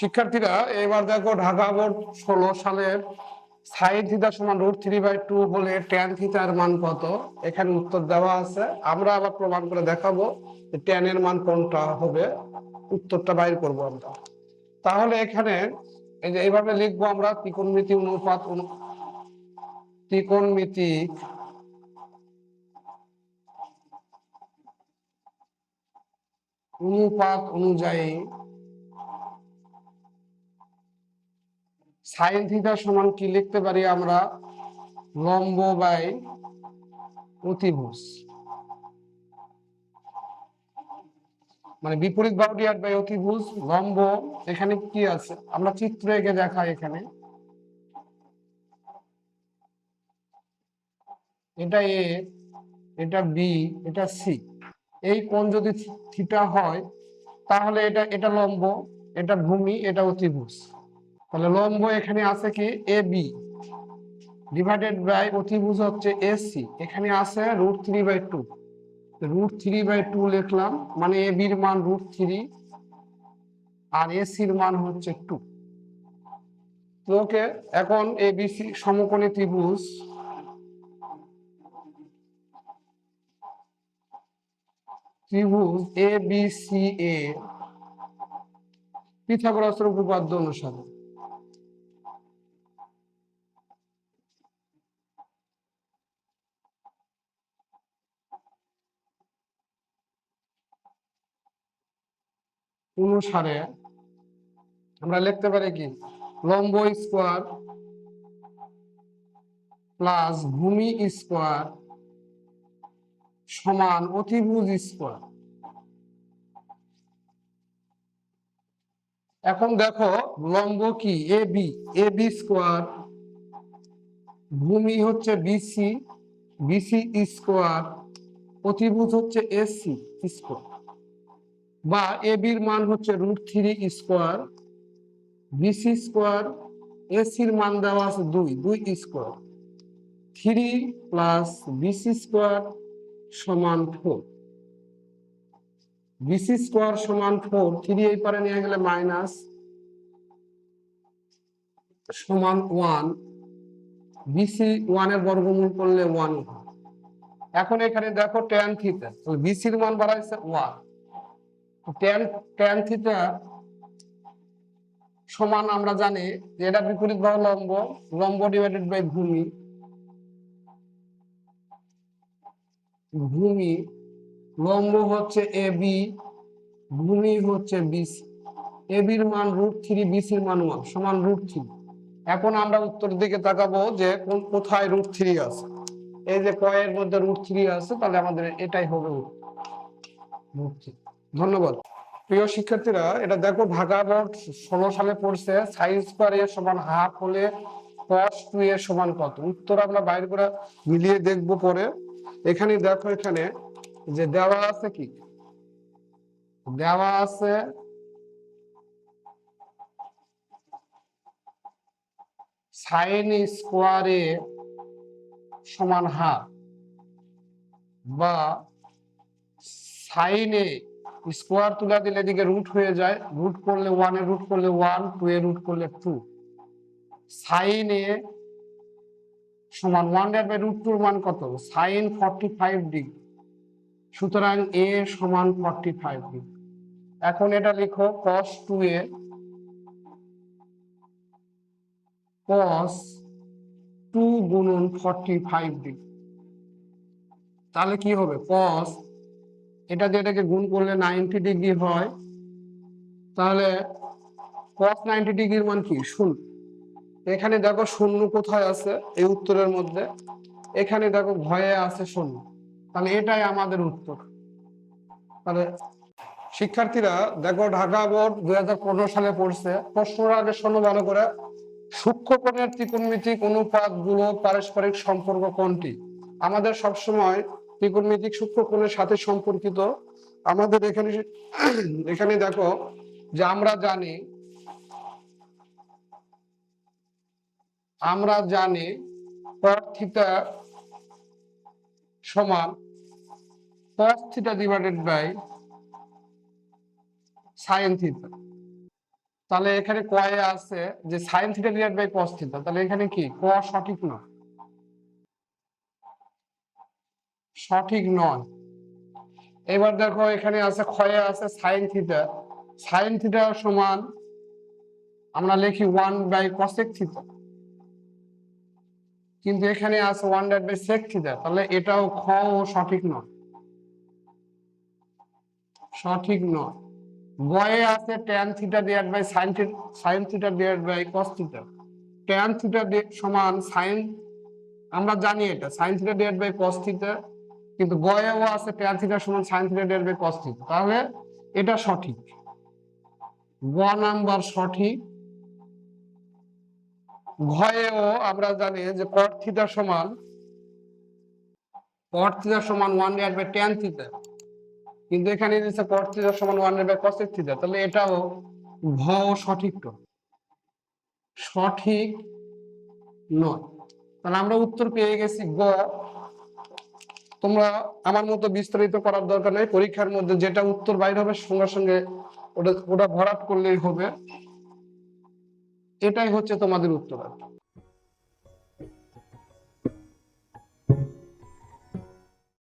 শিক্ষার্থীরা, এবার দেখো ঢাকা বোর্ড ষোলো সালের সাইন থিতা সমান রুট থ্রি বাই টু হলে ট্যান থিতার মান কত? এখানে উত্তর দেওয়া আছে। আমরা আবার প্রমাণ করে দেখাবো যে ট্যান এর মান কোনটা হবে। উত্তরটা বাইর করব আমরা। তাহলে এখানে এই যে এইভাবে লিখব আমরা, ত্রিকোণমিতি অনুপাত অনু- ত্রিকোণমিতিক অনুপাত অনুযায়ী সাইন থিটা সমান কি লিখতে পারি আমরা? লম্ব বাই অতিভুজ। মানে বিপরীত বাহুটিয়ার বাই অতিভুজ, লম্ব, এখানে কি আছে? আমরা চিত্র এঁকে দেখাই এখানে। এটা এ, এটা বি, এটা সি। এই কোণ যদি থিটা হয়, তাহলে এটা এটা লম্ব, এটা ভূমি, এটা অতিভুজ। তাহলে লম্ব এখানে আছে কি? এ বি ডিভাইডেড বাই অতিভুজ হচ্ছে এসি এখানে আছে root three by two root three by two লিখলাম মানে এ বির মান রুট থ্রি আর এসির মান হচ্ছে টু ওকে, এখন এ বিসি সমকোণী ত্রিভুজ। ত্রিভুজ এ বি সি এ পিথাগোরাসের উপপাদ্য অনুসারে। অনুসারে আমরা লিখতে পারি কি? লম্ব স্কোয়ার প্লাস ভূমি স্কোয়ার সমান অতিভুজ স্কোয়ার। এখন দেখো, লম্ব কি? A B. A B square ভূমি হচ্ছে বিসি বিসি স্কোয়ার অতিভুজ হচ্ছে এসি স্কোয়ার। বা এ বির মান হচ্ছে root three square BC square এসির মান দেওয়া আছে দুই দুই square. Three plus BC square সমান ফোর। বিসি স্কোয়ার সমান ফোর, থ্রি এই পারে নিয়ে গেলে মাইনাস সমান ওয়ান। বিসি ওয়ানের বর্গমূল করলে ওয়ান এখন এখানে দেখো ট্যান থিটা বিসির মান বাড়াইছে ওয়ান। সমান আমরা জানি যে এটা বিপরীত বাহু লম্ব লম্ব ডিভাইডেড বাই ভূমি। ভূমি লম্ব হচ্ছে এ বি ভূমি হচ্ছে বিসি এ বির মান রুট থ্রি বিসির মান ওয়ান সমান রুট থ্রি এখন আমরা উত্তর দিকে তাকাবো যে কোন, কোথায় রুট থ্রি আছে। এই যে কয়ের মধ্যে রুট থ্রি আছে, তাহলে আমাদের এটাই হবে রুট থ্রি ধন্যবাদ। প্রিয় শিক্ষার্থীরা, এটা দেখো, ঢাকা বোর্ড ষোলো সালে পড়ছে সাইন স্কোয়ার এর সমান হাফ হলে কস টু এর সমান কত? উত্তর আমরা বাইর করে মিলিয়ে দেখব পরে। এখানে দেখো, এখানে যে দেওয়া আছে কি? দেওয়া আছে সাইন স্কোয়ারে সমান হাফ বা সাইনে স্কোয়ার তুলা দিলে এদিকে রুট হয়ে যায়। রুট করলে ওয়ান এ রুট করলে ওয়ান টু এ রুট করলে টু সাইন এ সমান ওয়ান ডিভাইড বাই রুট টুর মান কত? সাইন ফর্টি ফাইভ ডিগ্রি সুতরাং এ সমান ফর্টি ফাইভ ডিগ্রি এখন এটা লিখো cos two A cos two গুণন ফর্টি ফাইভ ডিগ্রি তাহলে কি হবে? কস এটা দিয়ে এটাকে গুণ করলে নাইনটি ডিগ্রি হয়। তাহলে কস নাইনটি ডিগ্রির মান কি? শূন্য। এখানে দেখো শূন্য কোথায় আছে? এই উত্তরের মধ্যে। এখানে দেখো ভয়ে আছে শূন্য। তাহলে এটাই আমাদের উত্তর। তাহলে শিক্ষার্থীরা, দেখো ঢাকা বোর্ড দুই হাজার পনেরো সালে পড়ছে। প্রশ্নর আগে শোনো ভালো করে। সূক্ষ্ম কোণের ত্রিকোণমিতিক অনুপাতগুলো পারস্পরিক সম্পর্ক কোনটি? আমাদের সবসময় ত্রিকোণমিতিক সূক্ষ্ম কোণের সাথে সম্পর্কিত। আমাদের এখানে এখানে দেখো যে আমরা জানি আমরা জানি থিটা সমান cos theta divided by sin theta তাহলে এখানে কয়ে আছে যে sine theta divide by cos theta তাহলে এখানে কি? ক সঠিক নয় সঠিক নয়। এবার দেখো এখানে আছে ক্ষয়ে আছে সাইন থিটা সাইন থিটা সমান আমরা লিখি ওয়ান বাই কসেক থিটা কিন্তু এখানে আছে one divide by sec theta তাহলে এটাও খ ও সঠিক নয়। সঠিক নয়। বয়ে আছে tan theta divide by sine sine theta divide by cos theta tan theta সমান সাইন আমরা জানি এটা sine theta divide by cos theta কিন্তু গয়েও আছে ট্যান থিটা সমান sine theta by cos theta তাহলে এটা সঠিক। গ নাম্বার সঠিক। ঘয়েও আমরা জানি যে কট থিটা সমান কট থিটা সমান one divide by tan theta কিন্তু এখানে দিচ্ছে কট থিটা সমান one divide by cosec theta তাহলে এটাও ঘ সঠিক তো। সঠিক নয়। তাহলে আমরা উত্তর পেয়ে গেছি গ। তোমরা আমার মতো বিস্তারিত করার দরকার নেই পরীক্ষার মধ্যে যেটা উত্তর বাইর হবে সঙ্গে সঙ্গে ওটা ওটা ভরাট করলেই হবে এটাই হচ্ছে তোমাদের উত্তর।